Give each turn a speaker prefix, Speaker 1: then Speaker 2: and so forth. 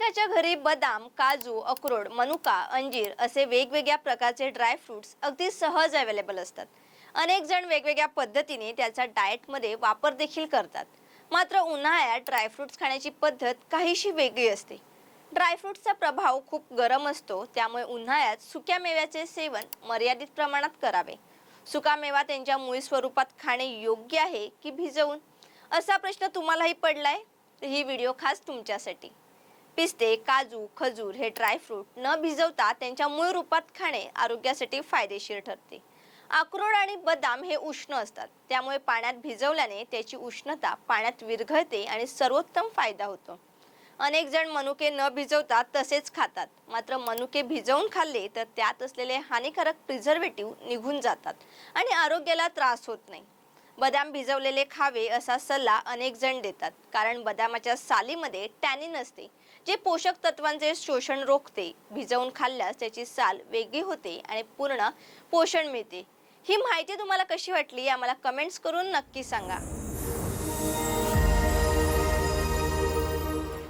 Speaker 1: प्रत्येकाच्या घरी बदाम काजू अक्रोड मनुका अंजीर असे वेगवेगळ्या प्रकारचे ड्रायफ्रुट्स अगदी सहज अवेलेबल असतात. अनेक जण वेगवेगळ्या पद्धतीने त्याचा डाएटमध्ये वापर देखील करतात. मात्र उन्हाळ्यात ड्रायफ्रुट्स खाण्याची पद्धत काहीशी वेगळी असते. ड्रायफ्रुट्सचा प्रभाव खूप गरम असतो त्यामुळे उन्हाळ्यात सुक्या मेव्याचे सेवन मर्यादित प्रमाणात करावे. सुका मेवा त्यांच्या मूळ स्वरूपात खाणे योग्य आहे की भिजवून? असा प्रश्न तुम्हालाही पडलाय? ही व्हिडिओ खास तुमच्यासाठी. पिस्ते काजू खजूर हे ड्रायफ्रूट न भिजवता त्यांच्या मूळ रूपात खाणे आरोग्यासाठी फायदेशीर ठरते. अक्रोड आणि बदाम हे उष्ण असतात. त्यामुळे पाण्यात भिजवल्याने त्याची उष्णता पाण्यात विरघळते आणि सर्वोत्तम फायदा होतो. अनेक जण मनुके न भिजवता तसेच खातात. मात्र मनुके भिजवून खाल्ले तर त्यात असलेले हानिकारक प्रिझर्वेटिव्ह निघून जातात आणि आरोग्याला त्रास होत नाही. बदाम भिजवलेले खावे असा सल्ला अनेक जण देतात. कारण बदामाच्या सालीमध्ये टॅनिन असते जे पोषक तत्वांचे शोषण रोखते. भिजवून खाल्ल्यास त्याची साल वेगळी होते आणि पूर्ण पोषण मिळते. ही माहिती तुम्हाला कशी वाटली आम्हाला कमेंट्स करून नक्की सांगा.